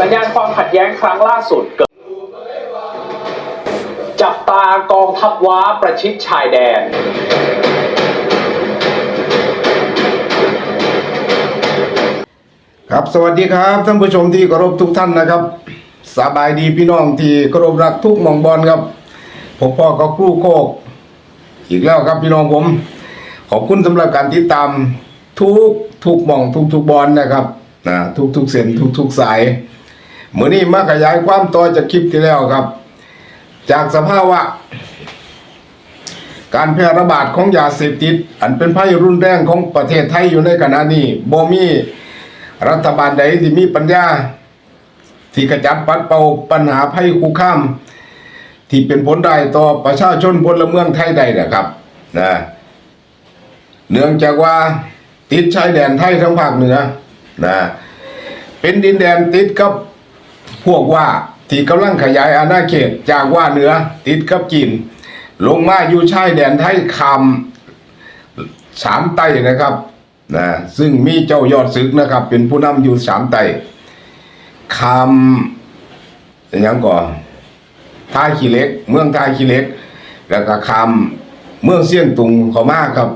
สัญญาณความขัดแย้งครั้งล่าสุดเกิด จับตากองทัพว้าประชิดชายแดนครับสวัสดีครับท่านผู้ชมที่เคารพทุกท่านนะครับสบายดีพี่น้องที่เคารพรักทุกมองบอลครับผมพ่อก็ครู่โคก อีกแล้วครับพี่น้องผม ขอบคุณสำหรับการติดตามทุกทุกมองทุกทุกบอลนะครับนะทุกทุกเส้นทุกทุกสาย มื่อนี้มาขยายความต่อจากคลิปที่แล้วครับ จากสภาวะ การแพร่ระบาดของยาเสพติด อันเป็นภัยรุนแรงของประเทศไทยอยู่ในขณะนี้บ่มีรัฐบาลใดที่มีปัญญา ที่กระจัดปัดเป่าปัญหาภัยคุกคาม ที่เป็นผลได้ต่อประชาชนพลเมืองไทยใดนะครับนะเนื่องจากว่าติดชายแดนไทยทั้งภาคเหนือนะเป็นดินแดนติดกับ พวกว่าที่กำลังขยายอาณาเขตจากว่าเหนือติดกับจีนลงมาอยู่ชายแดนไทยคำสามไต้นะครับนะซึ่งมีเจ้ายอดศึกนะครับ เป็นผู้นำอยู่สามไต้คำอย่างก่อนท่าขี้เล็ก เมืองท่าขี้เล็ก แล้วก็คำเมืองเสี่ยงตุงเขามาครับ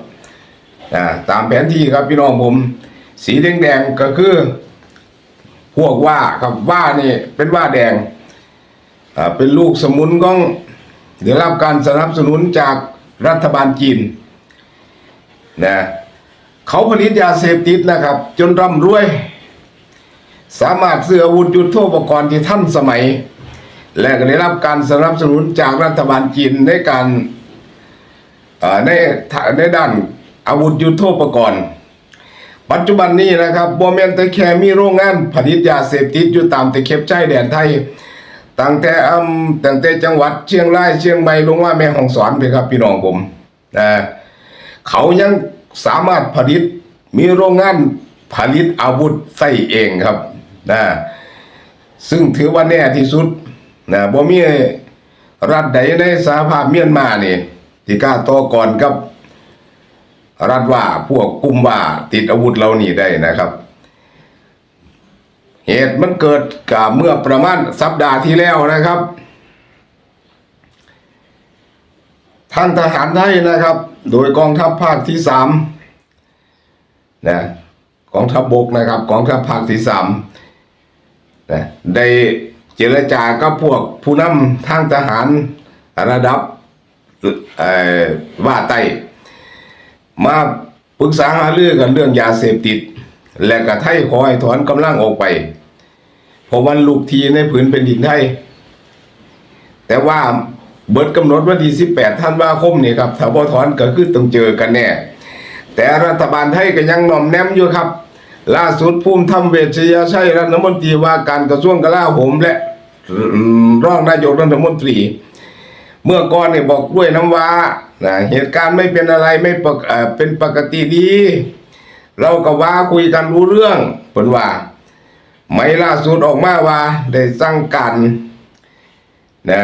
นะตามแผนที่ครับพี่น้องผม สีแดงๆก็คือ พวกว่าครับว่านี่เป็นว่าแดงอ่าเป็นลูกสมุนของได้รับการสนับสนุนจากรัฐบาลจีนนะเขาผลิตยาเสพติดนะครับ จนร่ำรวย สามารถซื้ออาวุธยุทโธปกรณ์ที่ท่านสมัย และก็ได้รับการสนับสนุนจากรัฐบาลจีนในการในในด้านอาวุธยุทโธปกรณ์ ปัจจุบันนี้นะครับบ่แมนแต่แค่มีโรงงานผลิตยาเสพติดอยู่ตามตะเข็บชายแดนไทยตั้งแต่อำตั้งแต่จังหวัดเชียงรายเชียงใหม่ลงมาแม่ฮ่องสอนไปครับพี่น้องผมนะเขายังสามารถผลิตมีโรงงานผลิตอาวุธใส่เองครับนะซึ่งถือว่าแน่ที่สุดนะบ่มีรัฐใดในสหภาพเมียนมานี่ที่กล้าต่อก่อนกับ รัฐว่าพวกกลุ่มว่าติดอาวุธเหล่านี้ได้นะครับ เหตุมันเกิดกับเมื่อประมาณสัปดาห์ที่แล้วนะครับทางทหารไทยนะครับ โดยกองทัพภาคที่สามนะกองทัพบบกนะครับกองทัพภาคที่สามนะได้เจรจากับพวกผู้นำทางทหารระดับว่าไต้ มาปรึกษาหาเรือกันเรื่องยาเสพติด และกระไทยขอให้ถอนกำลังออกไปเพราะวันลูกทีในผืนเป็นดินไทย แต่ว่าเบิดกำหนดวันที่18ธันว่าคมนี่ครับถ้าบ่ถอนก็คือต้องเจอกันแน่ แต่รัฐบาลไทยก็ยังหน่อมแนมอยู่ครับ ล่าสุดภูมิธรรมเวชยชัยรัฐมนตรีว่าการกระทรวงกลาโหมและรองนายกรัฐมนตรี เมื่อก่อนเนี่ยบอกด้วยน้ำว่านะเหตุการณ์ไม่เป็นอะไรไม่ปกเป็นปกติดี เราก็ว่าคุยกันรู้เรื่องเพิ่นว่า ไม่ล่าสุดออกมาว่า ได้สั่งการนะ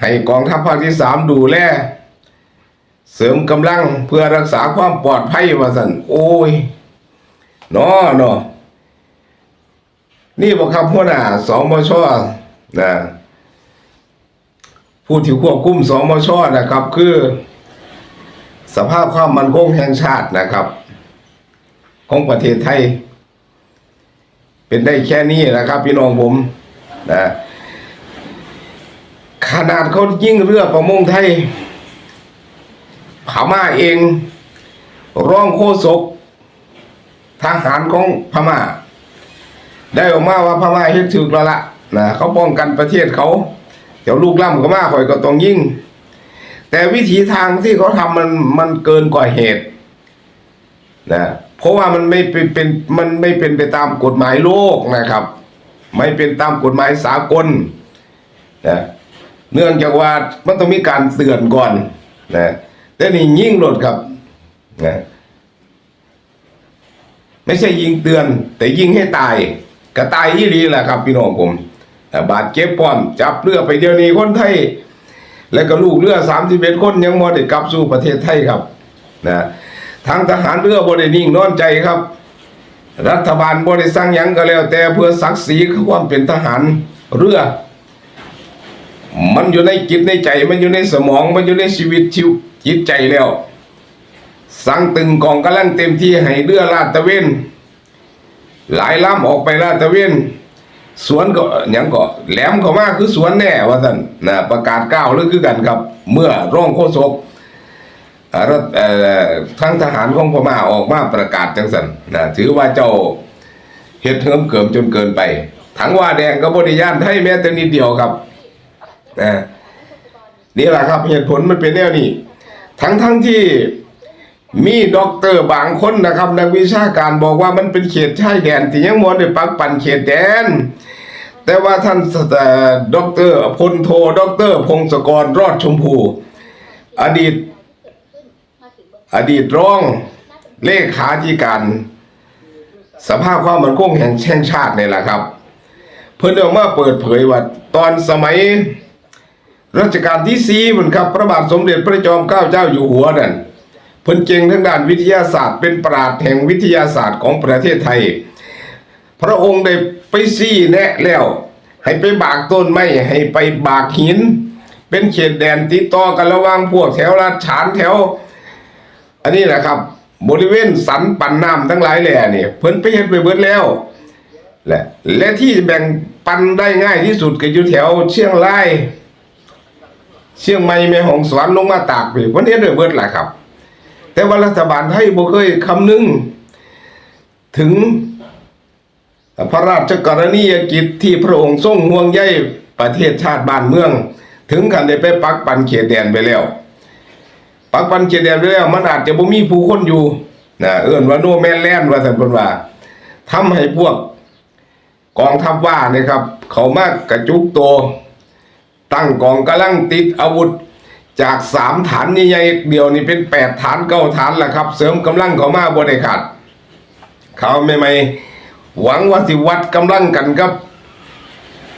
ให้กองทัพภาคที่สามดูแลเสริมกำลังเพื่อรักษาความปลอดภัยว่าสันโอ้ยนาะเนาะนี่บอกครับหัวหน้าสมชนะ ผู้ที่ควบคุมสมชนะครับ คือ สภาพความมั่นคงแห่งชาตินะครับ ของประเทศไทย เป็นได้แค่นี้นะครับ พี่น้องผมนะขนาดเขายิ่งเรือประมงไทยพม่าเองร่องโคศกทหารของพม่า ได้ออกมาว่าพม่าเฮ็ดถึกแล้วละนะเขาป้องกันประเทศเขา ดี๋ยวลูกล่ำก็มาข่อยก็ต้องยิ่ง แต่วิธีทางที่เขาทำมันมันเกินกว่าเหตุนะเพราะว่ามันไม่เป็นเป็นมันไม่เป็นไปตามกฎหมายโลกนะครับ ไม่เป็นตามกฎหมายสากลนะเนื่องจากว่ามันต้องมีการเตือนก่อนนะแต่นี่ยิ่งหลดครับนะไม่ใช่ยิงเตือน แต่ยิงให้ตาย ก็ตายยี่รีแหละครับ พี่น้องผม อ่าบาดเจ็บป้อมจับเรือไปเดียวนี้คนไทย แล้วก็ลูกเรือสามสิบเอ็ดคนยังมอดกลับสู่ประเทศไทยครับนะทางทหารเรือบรินิ่งนอนใจครับ รัฐบาลบริสั่งยังก็แล้ว แต่เพื่อศักดิ์ศรีความเป็นทหารเรือ มันอยู่ในจิตในใจ มันอยู่ในสมองมันอยู่ในชีวิตชีวจิตใจแล้ว สั่งตึงกองกำลังเต็มที่ให้เรือลาดตระเวนหลายลำออกไปลาดตระเวน สวนก็ยังก็แหลมเข้ามาคือสวนแน่ว่าท่านนะประกาศก้าวหรือคือกันครับ เมื่อร่องโฆษกรัฐทั้งทหารของพม่าออกมาประกาศจังสันนะถือว่าเจ้าเฮ็ดเทิมเกิมจนเกินไปถังว่าแดงก็บริยานไทยแม้แต่นิดเดียวครับนะนี่แหละครับเหตุผลมันเป็นแนวนี้ ทั้งทั้งที่มีด็อกเตอร์บางคนนะครับนักวิชาการบอกว่ามันเป็นเขตชายแดนที่ยังมวนได้ปักปันเขตแดน แต่ว่าท่านด็อกเตอร์พลโทด็อกเตอร์พงศกรรอดชมพู อดีต อดีตรองเลขาธิการสภาพความมั่นคงแห่งแห่งชาตินี่แหละครับ เพิ่นออกมาเปิดเผยว่าตอนสมัยรัชกาลที่สี่เหมันครับพระบาทสมเด็จพระจอมเกล้าเจ้าอยู่หัวนั่นเพิ่นเก่งทั้งด้านวิทยาศาสตร์ เป็นปราดแห่งวิทยาศาสตร์ของประเทศไทย พระองค์ได้ ซี่แนะแล้ว ให้ไปบากต้นไม้ให้ไปบากหิน เป็นเขตแดนติดต่อกันระหว่างพวกแถวลาดฉานแถว อันนี้นะครับ บริเวณสันปันน้ำทั้งหลายแหล่เนี่ยเพิ่นไปเฮ็ดไปเบิดแล้วและและที่แบ่งปันได้ง่ายที่สุดก็อยู่แถวเชียงรายเชียงใหม่แม่ฮ่องสอนลงมาตากไปวันนี้ด้วยเบิดแหละครับ แต่ว่ารัฐบาลไทยบ่เคยคำนึง ถึง พระราชกรณียกิจที่พระองค์ทรงห่วงใยประเทศชาติบ้านเมือง ถึงกันได้ไปปักปันเขตแดนไปแล้ว ปักปันเขตแดนไปแล้ว มันอาจจะบ่มีผู้คนอยู่นะเอิ้นว่าโนแมนแลนด์ว่าซั่นเพิ่นว่าทำให้พวกกองทัพว่าเนี่ยครับ เขามากกระจุกตัวตั้งกองกำลังติดอาวุธจากสามฐานใหญ่ๆเดียวนี่เป็นแปดฐานเก้าฐานแล้วครับ เสริมกำลังเขามาบริขาดเขาไม่ไม่ หวังว่าสิวัดกำลังกันครับ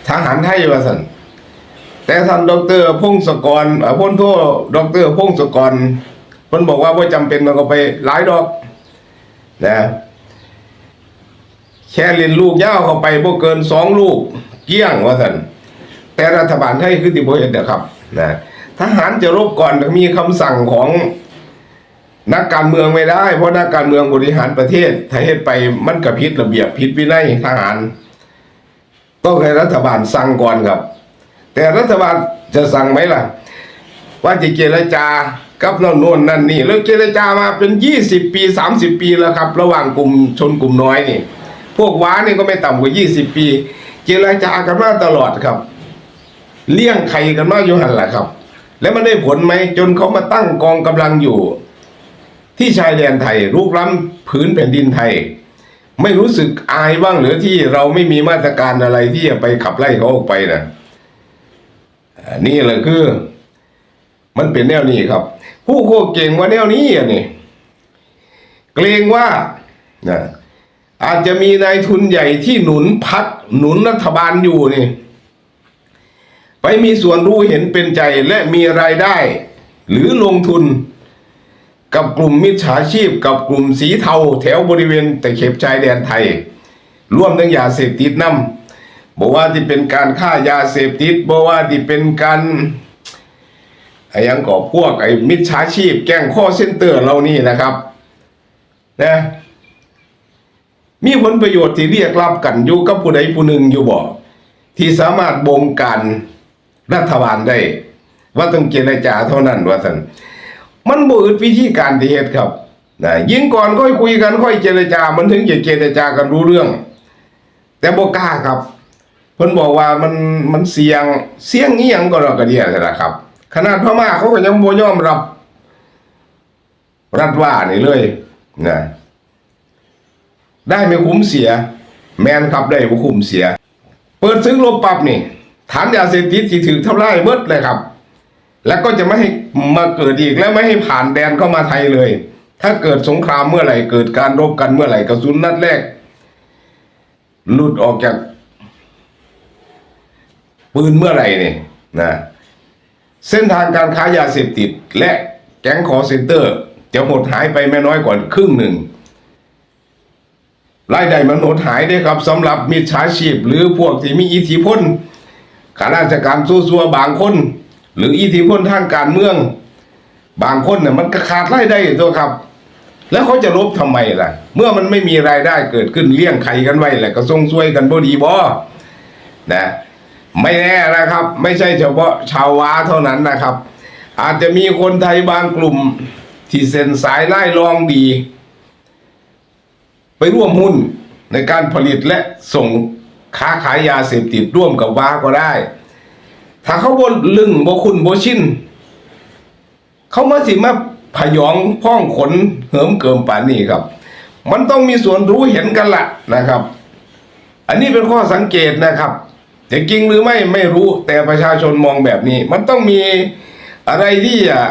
ทหารไทยว่าสันแต่ท่านดอกเตอรพงศกรเอ่อพ้นโทษดอกเตอรพงศกรเพิ่นบอกว่าบ่จำเป็นมันก็ไปหลายดอกนะแค่เรียนลูกย่าเข้าไปบ่เกินสองลูก เกี้ยงว่าสันแต่รัฐบาลไทยคือติโบเห็นนะครับนะทหารจะรบก่อนมีคำสั่งของ นักการเมืองไม่ได้ เพราะนักการเมืองบริหารประเทศถ้าเฮ็ดไปมันกับผิดระเบียบผิดวินัยทหาร ต้องให้รัฐบาลสั่งก่อนครับ แต่รัฐบาลจะสั่งไหมล่ะ ว่าจะเจรจากับน่นโน่นนั่นนี่แล้วเจรจามาเป็นยี่สิบปีสามสิบปีแล้วครับ ระหว่างกลุ่มชนกลุ่มน้อยนี่ พวกว้านี่ก็ไม่ต่ำกว่ายี่สิบปี เจรจากันมาตลอดครับ เลี่ยงไข่กันมาอยู่หันแหละครับ แล้วมันได้ผลไหมจนเขามาตั้งกองกำลังอยู่ ที่ชายแดนไทยรุกล้ำผืนแผ่นดินไทย ไม่รู้สึกอายบ้างหรือที่เราไม่มีมาตรการอะไรที่จะไปขับไล่เขาออกไปนะอ่านี่แหละคือ มันเป็นแนวนี้ครับ ผู้โคเก่งว่าแนวนี้อะนี่เกรงว่านะอาจจะมีนายทุนใหญ่ที่หนุนพักหนุนรัฐบาลอยู่นี่ ไปมีส่วนรู้เห็นเป็นใจและมีรายได้ หรือลงทุน กับกลุ่มมิจฉาชีพ กับกลุ่มสีเทาแถวบริเวณตะเข็บชายแดนไทยร่วมทั้งยาเสพติดนํบอกว่าที่เป็นการฆ่ายาเสพติดบอกว่าที่เป็นการไอ้ยังก่อพวกไอ้มิจฉาชีพ แก๊งข้อเส้นเตอร์เรานี่นะครับนะมีผลประโยชน์ที่เรียกรับกันอยู่กับผู้ใดผู้หนึ่งอยู่บ่ที่สามารถบงการรัฐบาลได้ ว่าต้องเจรจาเท่านั้นว่าท่าน มันบ่อึดวิธีการที่เฮ็ดครับนะยิ่งก่อนค่อยคุยกันค่อยเจรจา มันถึงจะเจรจากันรู้เรื่อง แต่บ่กล้าครับเพิ่นบอกว่ามันมันเสี่ยงเสี่ยงอีหยังก็ดอกกระเดียนั่นแหละครับ ขนาดพม่าเขาก็ยังบ่ยอมรับ รัฐว่านี่เลยนะได้ไม่คุ้มเสีย แมนครับได้ไม่คุ้มเสีย เปิดซึ้งลบปรับนี่ฐานยาเสพติดที่ถือเทำลายเบิดเลยครับ แล้วก็จะไม่ให้มาเกิดอีก และไม่ให้ผ่านแดนเข้ามาไทยเลย ถ้าเกิดสงครามเมื่อไหร่เกิดการรบกันเมื่อไหร่กระสุนนัดแรก หลุดออกจาก ปืนเมื่อไหร่เนี่ยนะเส้นทางการค้ายาเสพติด และแก๊งคอเซนเตอร์ จะหดหายไปไม่น้อยกว่าครึ่งหนึ่งรายได้มันหดหายได้ครับสำหรับมิจฉาชีพ หรือพวกที่มีอิทธิพลข้าราชการซัวๆบางคน หรืออิทธิพลทางการเมือง บางคนเนี่ยมันก็ขาดรายได้ตัวครับ แล้วเขาจะลบทำไมล่ะ เมื่อมันไม่มีรายได้เกิดขึ้นเลี้ยงไข่กันไว้แหละก็ทรงช่วยกันบ่ดีบ่นะ ไม่แน่นะครับ ไม่ใช่เฉพาะชาววาเท่านั้นนะครับ อาจจะมีคนไทยบางกลุ่ม ที่เซ็นสายไล่รองดี ไปร่วมหุ้นในการผลิตและส่งค้าขายยาเสพติดร่วมกับวาก็ได้ ถ้าเขาบนลึงบ่คุณบ่ชินเขามาสิมาพยองพ้องขนเหิมเกิมป่านนี้ครับ มันต้องมีส่วนรู้เห็นกันละนะครับ อันนี้เป็นข้อสังเกตนะครับจะจริงหรือไม่ไม่รู้แต่ประชาชนมองแบบนี้ มันต้องมีอะไรที่อะ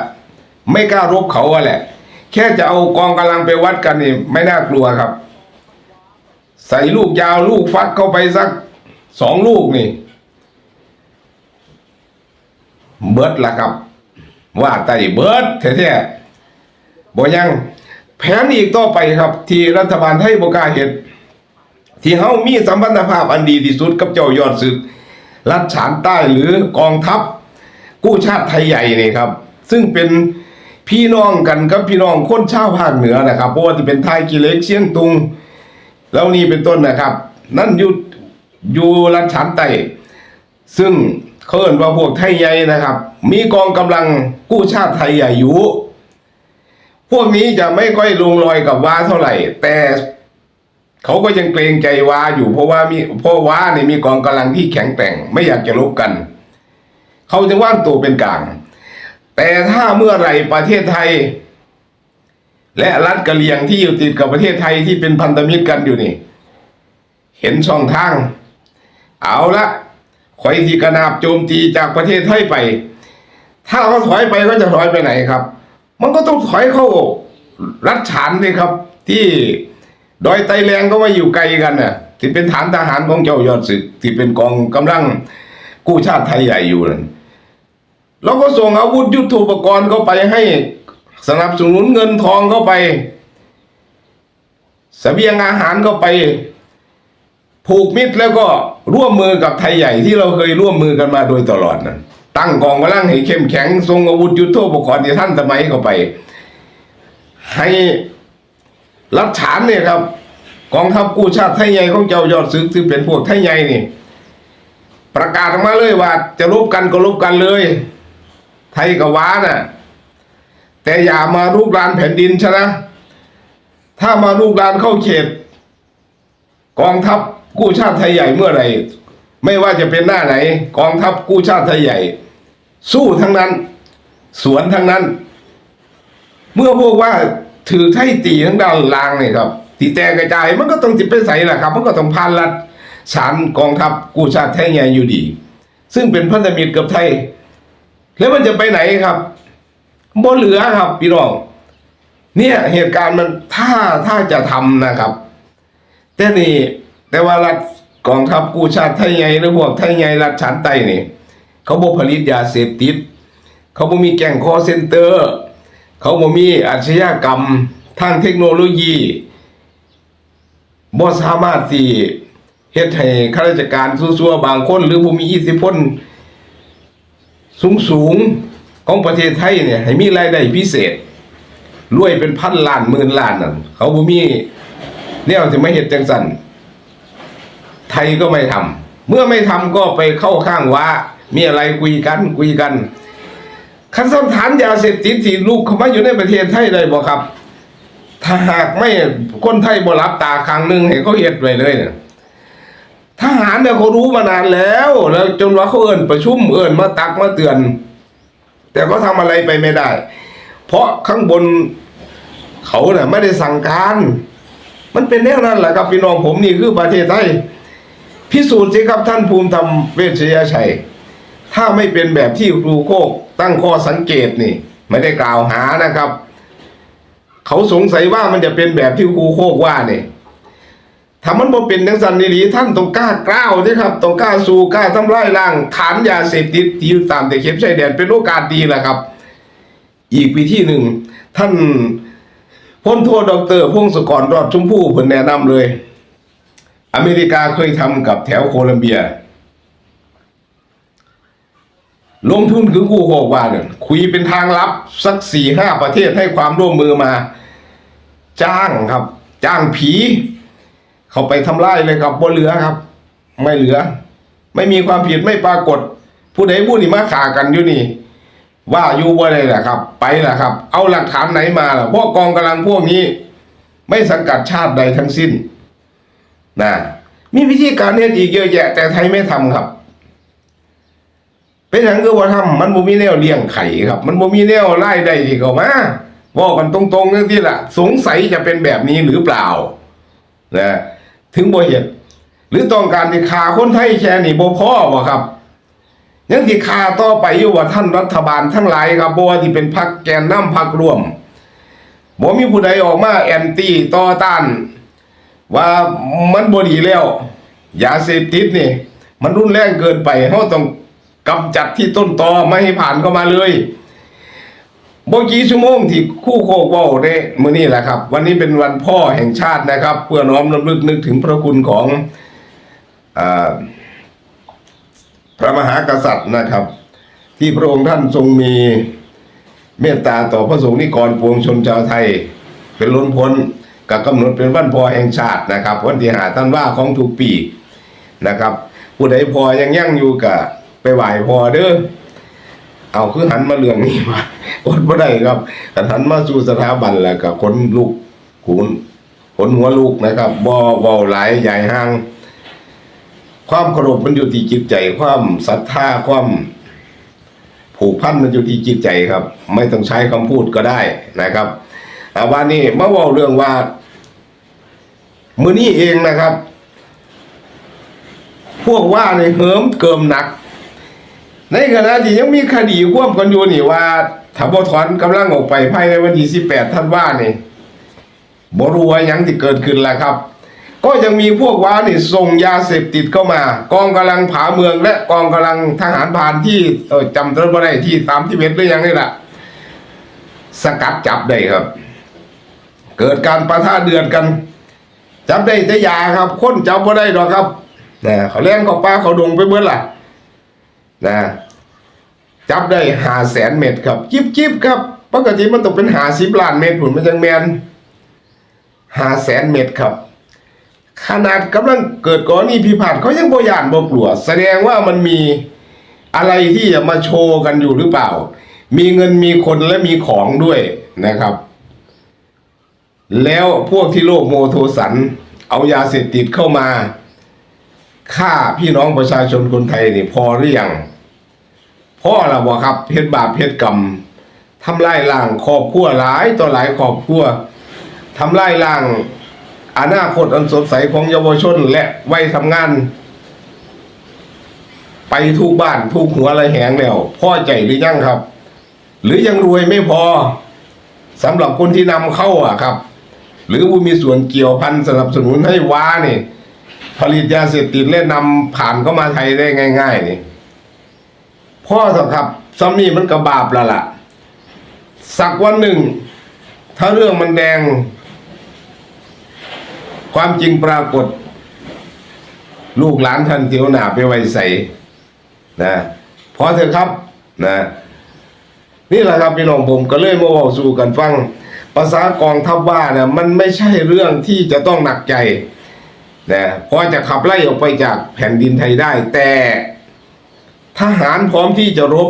ไม่กล้ารบเขาอะแหละ แค่จะเอากองกำลังไปวัดกันนี่ไม่น่ากลัวครับ ใส่ลูกยาวลูกฟักเข้าไปสักสองลูกนี่ เบิดละครับ ว่าไต่เบิดแท้ๆบ่ยังแผนอีกต่อไปครับ ที่รัฐบาลไทยบกาเห็นที่เฮามีสัมพันธภาพอันดีที่สุดกับเจ้ายอดศึก รัฐฉานใต้หรือกองทัพ กู้ชาติไทยใหญ่นี่ครับ ซึ่งเป็นพี่น้องกันกับพี่น้องคนชาวภาคเหนือนะครับเพราะว่าที่เป็นไทยกิเล็กเชียงตุงแล้วนี่เป็นต้นนะครับ นั่นอยู่อยู่รัฐฉานใต้ซึ่ง เขาเอ่นว่าพวกไทยใหญ่นะครับ มีกองกำลังกู้ชาติไทยใหญ่อยู่ พวกนี้จะไม่ค่อยลงรอยกับว้าเท่าไหร่ แต่เขาก็ยังเกรงใจว้าอยู่ เพราะว่ามีเพราะว้าเนี่ยมีกองกำลังที่แข็งแกร่ง ไม่อยากจะลบกัน เขาจะว่างตัวเป็นกลาง แต่ถ้าเมื่อไหร่ประเทศไทย และรัฐกะเหรี่ยงที่อยู่ติดกับประเทศไทยที่เป็นพันธมิตรกันอยู่นี่ เห็นช่องทาง เอาละ คอยที่กระนาบโจมตีจากประเทศไทยไป ถ้าเขาถอยไปเขาจะถอยไปไหนครับ มันก็ต้องถอยเข้ารัฐฉานเลยครับ ที่ดอยไตแรงก็มาอยู่ไกลกันน่ะที่เป็นฐานทหารของเจ้ายอดศึก ที่เป็นกองกำลังกู้ชาติไทยใหญ่อยู่นั่นเราก็ส่งอาวุธยุทโธปกรณ์เข้าไปให้สนับสนุนเงินทองเข้าไปเสบียงอาหารเข้าไป ผูกมิตรแล้วก็ร่วมมือกับไทยใหญ่ที่เราเคยร่วมมือกันมาโดยตลอดนะตั้งกองกำลังให้เข้มแข็งทรงอาวุธยุทโธปกรณ์ที่ท่านสมัยเข้าไป ให้รัฐฉานเนี่ยครับ กองทัพกู้ชาติไทยใหญ่ของเจ้ายอดซึกซึ่งเป็นพวกไทยใหญ่นี่ ประกาศออกมาเลยว่า จะรบกันก็รบกันเลย ไทยกับว้าน่ะ แต่อย่ามาลุกรานแผ่นดินชนะ ถ้ามาลุกรานเข้าเขต กองทัพ กู้ชาติไทยใหญ่เมื่อไหร่ ไม่ว่าจะเป็นหน้าไหน กองทัพกู้ชาติไทยใหญ่ สู้ทั้งนั้น สวนทั้งนั้น เมื่อพวกว่าถือไทยตีทั้งด้านล่างเนี่ยครับตีแตกกระจายมันก็ต้องจิตไปใส่แหละครับ มันก็ต้องผ่านรัฐสารกองทัพกู้ชาติไทยใหญ่อยู่ดี ซึ่งเป็นพันธมิตรกับไทย แล้วมันจะไปไหนครับบ่เหลือครับพี่น้องเนี่ยเหตุการณ์มันถ้าถ้าจะทำนะครับ แต่นี่ แต่ว่ารัฐกองทัพกู้ชาติไทยใหญ่หรือพวกไทยใหญ่รัฐฉานใต้นี่ เขาบ่ผลิตยาเสพติด เขาบ่มีแก่งคอเซ็นเตอร์ เขาบ่มีอาชญากรรมทางเทคโนโลยีบ่สามารถที่เฮ็ดให้ข้าราชการซั่วๆบางคน หรือผู้มีอิทธิพลสูงๆของประเทศไทยเนี่ยให้มีรายได้พิเศษรวยเป็นพันล้านหมื่นล้านนั่นเขาบ่มีแนวที่ไม่เฮ็ดจังซั่น ไทยก็ไม่ทำเมื่อไม่ทำก็ไปเข้าข้างว่า มีอะไรคุยกันคุยกันคันสถานยาเสพติดที่ลูกเข้ามาอยู่ในประเทศไทยได้บ่ครับ ถ้าหากไม่คนไทยบ่รับตาครั้งหนึ่งให้เขาเฮ็ดไว้เลยเนี่ยทหารเนี่ยเขารู้มานานแล้ว แล้วจนว่าเขาเอิ้นประชุมเอิ้นมาตักมาเตือน แต่ก็ทำอะไรไปไม่ได้ เพราะข้างบนเขาเนี่ยไม่ได้สั่งการ มันเป็นแนวนั้นแหละครับพี่น้องผมนี่คือประเทศไทย พิสูจน์สิครับท่านภูมิธรรมเวชยชัย ถ้าไม่เป็นแบบที่ครูโคกตั้งข้อสังเกตนี่ ไม่ได้กล่าวหานะครับ เขาสงสัยว่ามันจะเป็นแบบที่ครูโคกว่าเนี่ยถ้ามันบ่เป็นจังสันนี่ดีท่านต้องกล้ากล้าวสิครับต้องกล้าสู้กล้าทำลายล้างฐานยาเสพติดที่อยู่ตามแต่เข็มชายแดนเป็นโอกาสดีแหละครับ อีกวิธีหนึ่งท่านพ้นโทษดอกเตอร์พงศกรรอดชมพู่เพิ่นแนะนำเลย อเมริกาเคยทำกับแถวโคลัมเบีย ลงทุนคือกู้โคกว่าเนี่ยคุยเป็นทางลับสักสี่ห้าประเทศให้ความร่วมมือมา จ้างครับ จ้างผี เขาไปทำลายเลยครับบ่เหลือครับ ไม่เหลือ ไม่มีความผิดไม่ปรากฏ ผู้ใดผู้นี่มาขากันอยู่นี่ ว่าอยู่ว่าอะไรล่ะครับ ไปล่ะครับ เอาหลักฐานไหนมาล่ะพวกกองกำลังพวกนี้ ไม่สังกัดชาติใดทั้งสิ้น นะมีวิธีการเฮ็ดอีกเยอะแยะ แต่ไทยไม่ทำครับ เป็นอย่างคือว่าทำมันบ่มีแนวเลี้ยงไข่ครับ มันบ่มีแนวไล่ได้ที่เขามาว่ากันตรงๆนั่นที่ละสงสัยจะเป็นแบบนี้หรือเปล่านะถึงบ่เห็นหรือต้องการที่ฆ่าคนไทยแค่นี้บ่พ่อบ่ครับยังที่ฆ่าต่อไปอยู่ว่าท่านรัฐบาลทั้งหลายครับบ่ว่าที่เป็นพรรคแกนนำพรรคร่วมบ่มีผู้ใดออกมาแอนตี้ต่อต้าน ว่ามันบดีแล้ว ยาเสพติดนี่ มันรุนแรงเกินไปเฮาต้องกำจัดที่ต้นตอไม่ให้ผ่านเข้ามาเลยบกี่ชั่วโมงที่คู่โคกว้าได้มื้อนี้แหละครับ วันนี้เป็นวันพ่อแห่งชาตินะครับ เพื่อน้อมรำลึกนึกถึงพระคุณของอพระมหากษัตริย์นะครับ ที่พระองค์ท่านทรงมีเมตตาต่อพระสงฆ์นิกรปวงชนชาวไทย เป็นล้นพ้น กับกำหนดเป็นวันพอแห่งชาตินะครับ วันที่หาท่านว่าของทุกปีนะครับ ผู้ใดพอยังยั่งอยู่กับไปไหวพอเด้อเอาคือหันมาเรื่องนี้มาอดบ่ได้ครับแต่หันมาสู่สถาบันแล้วก็คนลุกขุนขนหัวลูกนะครับบ่เว้าหลายใหญ่ห้าง ความเคารพมันอยู่ที่จิตใจ ความศรัทธาความผูกพันมันอยู่ที่จิตใจครับ ไม่ต้องใช้คำพูดก็ได้นะครับอาวันนี้มาว่าเรื่องว่า มือนี้เองนะครับ พวกว่าในเหิมเกิมหนัก ในขณะที่ยังมีคดีควบกันอยู่นี่ว่าถ้าบถอนกำลังออกไปภายในวันที่สิบแปดท่านว่านี่บรู้ว่าหยังที่เกิดขึ้นแล้วครับ ก็ยังมีพวกว้านี่ส่งยาเสพติดเข้ามา กองกำลังผาเมือง และกองกำลังทหารผ่านที่เออจำตัวไม่ได้ที่สามที่เวทหรือยังนี่แหละสกัดจับได้ครับ เกิดการประทะเดือดกัน จับได้แต่ยาครับ คนจับไม่ได้หรอกครับนะเขาเลี้ยงเขาป้าเขาดงไปเบิ้ล่ะนะจับได้หาแสนเม็ดครับจิบจิบครับปกติมันต้องเป็นหาสิบล้านเม็ดผุนมันจังแมนหาแสนเม็ดครับ ขนาดกำลังเกิดกรณีพิพาทเขายังบ่ยานบ่กลัว แสดงว่ามันมีอะไรที่จะมาโชว์กันอยู่หรือเปล่า มีเงินมีคนและมีของด้วยนะครับ แล้วพวกที่โลภโมโทสัน เอายาเสพติดเข้ามาฆ่าพี่น้องประชาชนคนไทยนี่พอหรือยังพ่อละบ่ครับเพชรบาปเพชรกรรมทำลายล้างครอบครัวหลายต่อหลายครอบครัวทำลายล้างอนาคตอันสดใสของเยาวชนและวัยทำงาน ไปทุกบ้านทุกหัวระแหงแล้วพ่อใจหรือยังครับ หรือยังรวยไม่พอสำหรับคนที่นำเข้าอะครับ หรือผู้มีส่วนเกี่ยวพันสนับสนุนให้ว้านี่ ผลิตยาเสพติดและนำผ่านเข้ามาไทยได้ง่าย ๆ นี่พ่อสครับซัมนี่มันกระบาปละล่ะ สักวันหนึ่ง ถ้าเรื่องมันแดง ความจริงปรากฏ ลูกหลานท่านเที่ยวหนาไปไว้ใส่นะพอเถอะครับนะนี่แหละครับพี่น้องผมก็เลยมาบอกสู่กันฟัง ภาษากองทัพว่าเนี่ยมันไม่ใช่เรื่องที่จะต้องหนักใจนะพอจะขับไล่ออกไปจากแผ่นดินไทยได้ แต่ทหารพร้อมที่จะรบ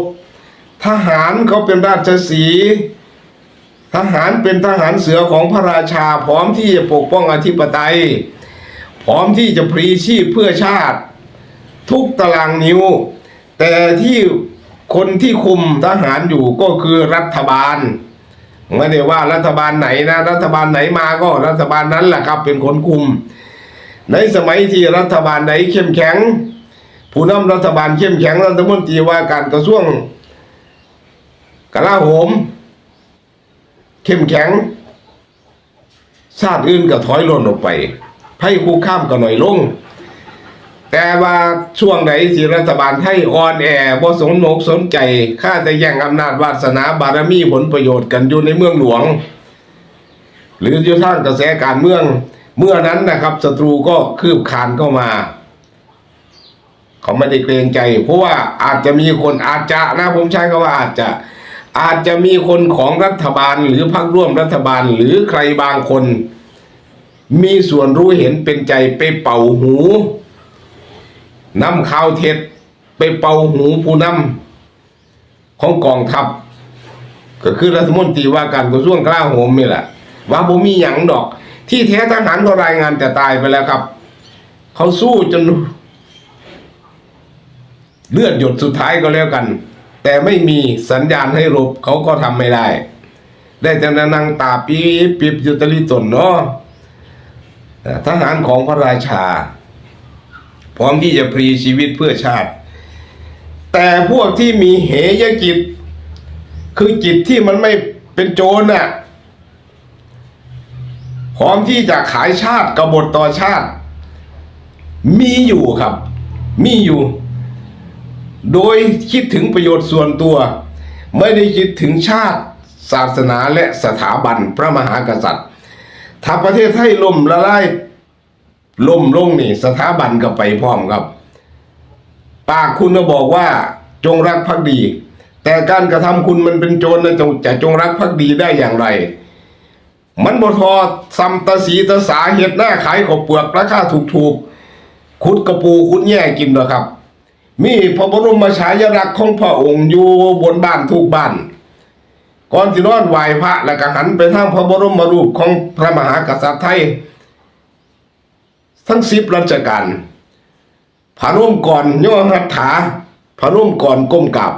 ทหารเขาเป็นราชสี ทหารเป็นทหารเสือของพระราชา พร้อมที่จะปกป้องอธิปไตย พร้อมที่จะพลีชีพเพื่อชาติ ทุกตารางนิ้ว แต่ที่คนที่คุมทหารอยู่ก็คือรัฐบาล ไม่ได้ว่ารัฐบาลไหนนะรัฐบาลไหนมาก็รัฐบาลนั้นแหละครับเป็นคนคุม ในสมัยที่รัฐบาลไหนเข้มแข็ง ผู้นำรัฐบาลเข้มแข็งรัฐมนตรีว่าการกระทรวงกลาโหม เข้มแข็งชาติอื่นก็ถอยล่นออกไปไพ่คู่ข้ามก็หน่อยลง แต่ว่าช่วงไหนที่รัฐบาลไทยอ่อนแอบ่สนอกสนใจข้าแต่แย่งอำนาจวาสนาบารมีผลประโยชน์กันอยู่ในเมืองหลวง หรืออยู่ทางกระแสการเมือง เมื่อนั้นนะครับศัตรูก็คืบคานเข้ามา เขาไม่ได้เกรงใจ เพราะว่าอาจจะมีคนอาจจะนะผมใช้คำว่าอาจจะ อาจจะมีคนของรัฐบาลหรือพรรคร่วมรัฐบาลหรือใครบางคน มีส่วนรู้เห็นเป็นใจไปเป่าหู นำข่าวเท็จไปเป่าหูผู้นำของกองทัพก็คือรัฐมนตรีว่าการกระทรวงกลาโหมนี่แหละ ว่าบ่มีหยังดอก ที่แท้ทหารก็รายงานจะตายไปแล้วครับ เขาสู้จน เลือดหยดสุดท้ายก็แล้วกัน แต่ไม่มีสัญญาณให้รบเขาก็ทำไม่ได้ ได้แต่นั่งตาปีบปีบยู่ตลิตนเนาะทหารของพระราชา พร้อมที่จะพรีชีวิตเพื่อชาติ แต่พวกที่มีเหยจิต คือจิตที่มันไม่เป็นโจรน่ะพร้อมที่จะขายชาติกบฏต่อชาติ มีอยู่ครับ มีอยู่ โดยคิดถึงประโยชน์ส่วนตัว ไม่ได้คิดถึงชาติศาสนาและสถาบันพระมหากษัตริย์ถ้าประเทศไทยล่มละลาย ล่มลงนี่ สถาบันก็ไปพร้อมครับ ปากคุณก็บอกว่าจงรักภักดี แต่การกระทำคุณมันเป็นโจรนะจงจะจงรักภักดีได้อย่างไร มันบทอซัมตะสีตะสาเห็ดหน้าขายขบเปลือกราคาถูกๆขุดกระปูขุดแย่กินเหรอครับ มีพระบรมฉายาลักษณ์ของพระองค์อยู่บนบ้านทุกบ้านก่อนที่นอนไหวพระแล้วก็หันไปทางพระบรมรูปของพระมหากษัตริย์ไทย ทั้งสิบรัชกาลพระร่มก่อนย่อหัตถาพระร่มก่อนก้มกราบ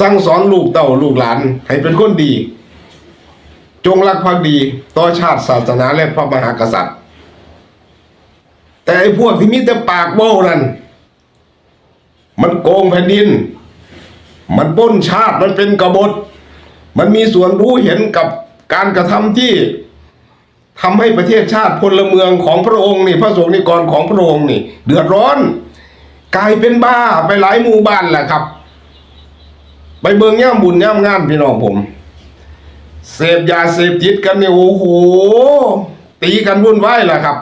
สั่งสอนลูกเต้าลูกหลาน ให้เป็นคนดี จงรักภักดี ต่อชาติศาสนาและพระมหากษัตริย์ แต่ไอ้พวกที่มีแต่ปากโบ้นั่นมันโกงแผ่นดิน มันป้นชาติมันเป็นกบฏ มันมีส่วนรู้เห็นกับการกระทำที่ ทำให้ประเทศชาติพลเมืองของพระองค์นี่พระสงฆ์นิกรของพระองค์นี่ เดือดร้อน กลายเป็นบ้าไปหลายหมู่บ้านแหละครับ ไปเบิงย่ามบุญย่ามงานพี่น้องผม เสพยาเสพติดกันเนี่ยโอ้โหตีกันวุ่นวายแหละครับ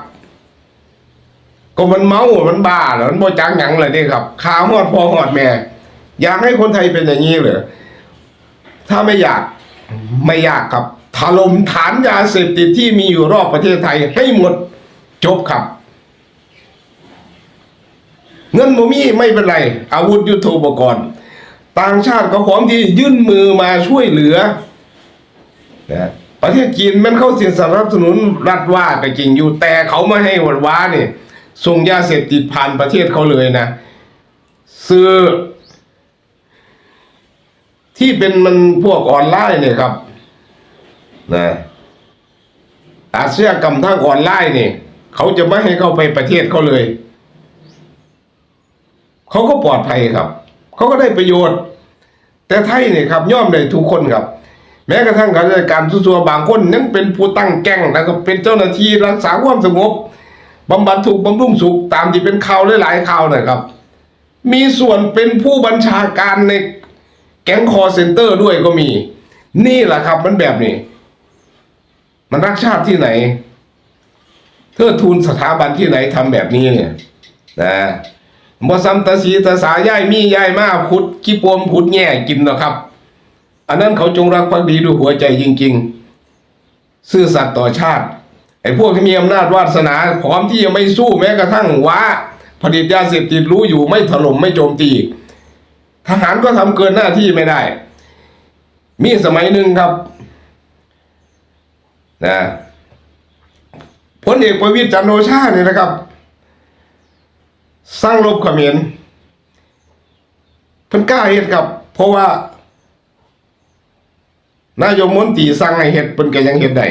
ก็มันเมา มันบ้าเหรอมันโมจังหยังเลยนี่ครับขาหอดพอหอดแม่ อยากให้คนไทยเป็นอย่างนี้เหรอถ้าไม่อยากไม่อยากครับ ถล่มฐานยาเสพติดที่มีอยู่รอบประเทศไทยให้หมดจบครับ เงินบ่มีไม่เป็นไร อาวุธยุทโธปกรณ์ ต่างชาติก็พร้อมที่ยื่นมือมาช่วยเหลือนะประเทศจีนมันเข้าสินสนับสนุนรัฐว่าก็จริงอยู่แต่เขาไม่ให้วัดว้าเนี่ยส่งยาเสพติดผ่านประเทศเขาเลยนะซื้อที่เป็นมันพวกออนไลน์เนี่ยครับ นะอาชญากรรมทางออนไลน์เนี่ยเขาจะไม่ให้เข้าไปประเทศเขาเลย เขาก็ปลอดภัยครับ เขาก็ได้ประโยชน์ แต่ไทยเนี่ยครับย่อมได้ทุกคนครับ แม้กระทั่งข้าราชการทั่วๆบางคนยังเป็นผู้ตั้งแก๊งแล้วก็เป็นเจ้าหน้าที่รักษาความสงบบำบัดถูกบำรุงสุขตามที่เป็นข่าวหลายๆข่าวนะครับ มีส่วนเป็นผู้บัญชาการในแก๊งคอร์เซนเตอร์ด้วยก็มี นี่แหละครับมันแบบนี้ มันรักชาติที่ไหนเทิดทูนสถาบันที่ไหนทำแบบนี้เนี่ยนะบ่ซ้ำตาสีตาสาย่ายมีย่ายมาขุดขี้ปวมขุดแง่กินนะครับ อันนั้นเขาจงรักภักดีด้วยหัวใจจริง ๆ ซื่อสัตย์ต่อชาติไอ้พวกที่มีอำนาจวาสนาพร้อมที่จะไม่สู้แม้กระทั่งว้าผลิตยาเสพติดรู้อยู่ไม่ถล่มไม่โจมตี ทหารก็ทำเกินหน้าที่ไม่ได้ มีสมัยหนึ่งครับ นะพลเอกประวิตรจันโอชาเนี่ยนะครับ สร้างรบขมรเพิ่นกล้าเฮ็ดครับ เพราะว่านายกมนตรีสั่งให้เฮ็ดเพิ่นก็ยังเฮ็ดได้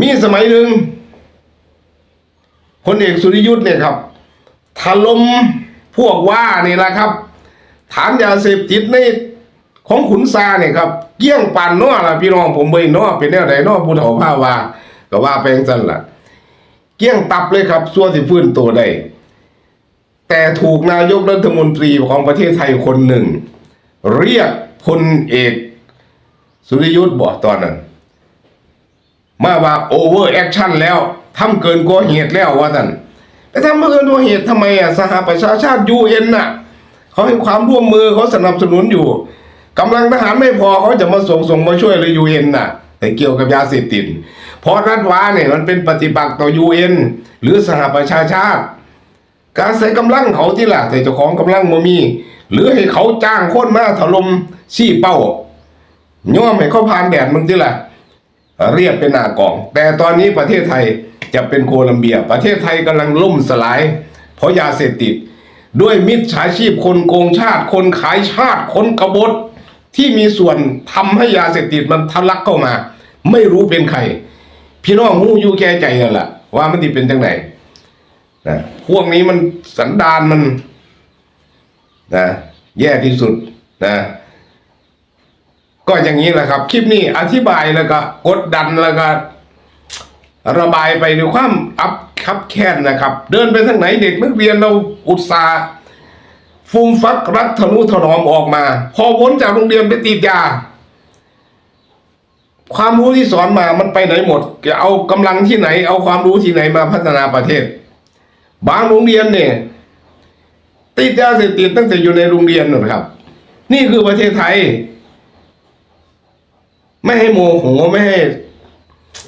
มีสมัยหนึ่งพลเอกสุริยุทธ์เนี่ยครับถล่มพวกว่านี่แหละครับ ฐานยาเสพติดใน ของขุนซาเนี่ยครับเกี้ยงปั่นเนาะล่ะพี่น้องผมเบ่เนาะเป็นแนวใดเนาะผู้เฒ่าพาว่าก็ว่าไปจังซั่นล่ะ เกี้ยงตับเลยครับส่วนสิฟื้นตัวได้แต่ถูกนายกรัฐมนตรีของประเทศไทยคนหนึ่ง เรียกพลเอก สุริยุทธ์บอกตอนนั้น มาว่าโอเวอร์แอคชั่นแล้วทำเกินกว่าเหตุแล้วว่าท่านไปทำเกินกว่าเหตุทำไมอะสหประชาชาติยูเอ็นน่ะเขาให้ความร่วมมือเขาสนับสนุนอยู่ กำลังทหารไม่พอเขาจะมาส่งส่งมาช่วยเลยยูเอ็นน่ะ แต่เกี่ยวกับยาเสพติดเพราะรัฐวาเนี่ยมันเป็นปฏิปักษ์ต่อยูเอ็นหรือสหประชาชาติ การใส่กำลังเขาที่หล่ะแต่เจ้าของกำลังบ่มี หรือให้เขาจ้างคนมาถล่มชี้เป้าย่อมให้เขาผ่านแดดมึงที่ละเรียบเป็นหน้ากอง แต่ตอนนี้ประเทศไทยจะเป็นโคลัมเบีย ประเทศไทยกำลังล่มสลาย เพราะยาเสพติด ด้วยมิจฉาชีพคนโกงชาติ คนขายชาติ คนกบฏ ที่มีส่วนทำให้ยาเสพติดมันทะลักเข้ามา ไม่รู้เป็นใคร พี่น้องหูอยู่แก่ใจกันล่ะ ว่ามันติเป็นจังไหนนะพวกนี้มันสันดานมันนะแย่ที่สุดนะก็อย่างนี้แหละครับ คลิปนี้อธิบายแล้วก็กดดันแล้วก็ ระบายไปด้วยความอับคับแค้นนะครับ เดินไปทางไหนเด็กนักเรียนเราอุตส่าห์ ฟูมฟักรักทะนุถนอมออกมา พอพ้นจากโรงเรียนไปติดยา ความรู้ที่สอนมามันไปไหนหมดจะเอากำลังที่ไหน เอาความรู้ที่ไหนมาพัฒนาประเทศ บางโรงเรียนเนี่ย ติดยาเสพติดตั้งแต่อยู่ในโรงเรียนนะครับ นี่คือประเทศไทย ไม่ให้โมโหไม่ให้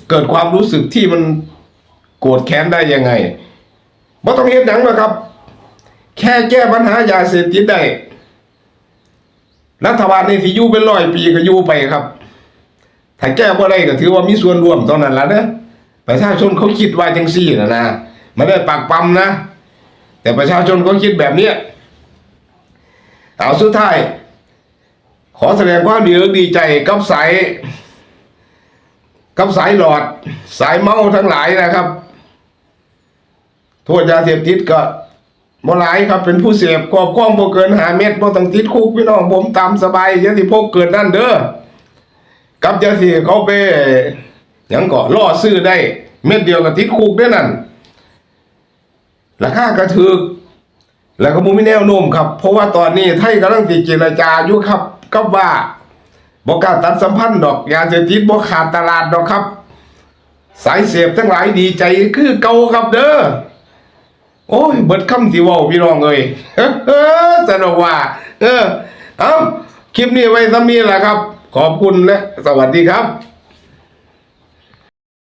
เกิดความรู้สึกที่มันโกรธแค้นได้ยังไงบ่ต้องเฮ็ดหนังหรอกครับ แค่แก้ปัญหายาเสพติดได้รัฐบาลในที่อยู่เป็นร้อยปีก็อยู่ไปครับ ถ้าแก้บ่ได้ก็ถือว่ามีส่วนร่วมตอนนั้นละนะประชาชนเขาคิดว่าจังซี่นะนะไม่ได้ปากปั๊มนะ แต่ประชาชนเขาคิดแบบเนี้ยเอาสุดท้าย ขอแสดงความดีดีใจกับสายกับสายหลอด สายเมาทั้งหลายนะครับ โทษยาเสพติดก็ บ่หลายครับเป็นผู้เสพกอบกล้องบ่เกินหาเม็ดบ่ต้องติดคุกพี่น้องผมตามสบายอย่าสิพกเกิดนั่นเด้อกับอย่าสิเขาไปหยังก็ล่อซื้อได้ เม็ดเดียวก็ติดคุกได้นั่นราคากระถึก แล้วก็บ่มีแนวโน้มครับ เพราะว่าตอนนี้ไทยกำลังสิเจรจาอยู่ครับกับว่าบ่กล้าตัดสัมพันธ์ดอกยาเสพติดบ่ขาดตลาดดอกครับ สายเสพทั้งหลายดีใจคือเก่าครับเด้อ โอ้ยเบิดคำสิว่าพี่น้องเอ้ยสนุกว่า เออ เอาคลิปนี้ไว้ซ้ำนี้แหละครับ ขอบคุณและสวัสดีครับ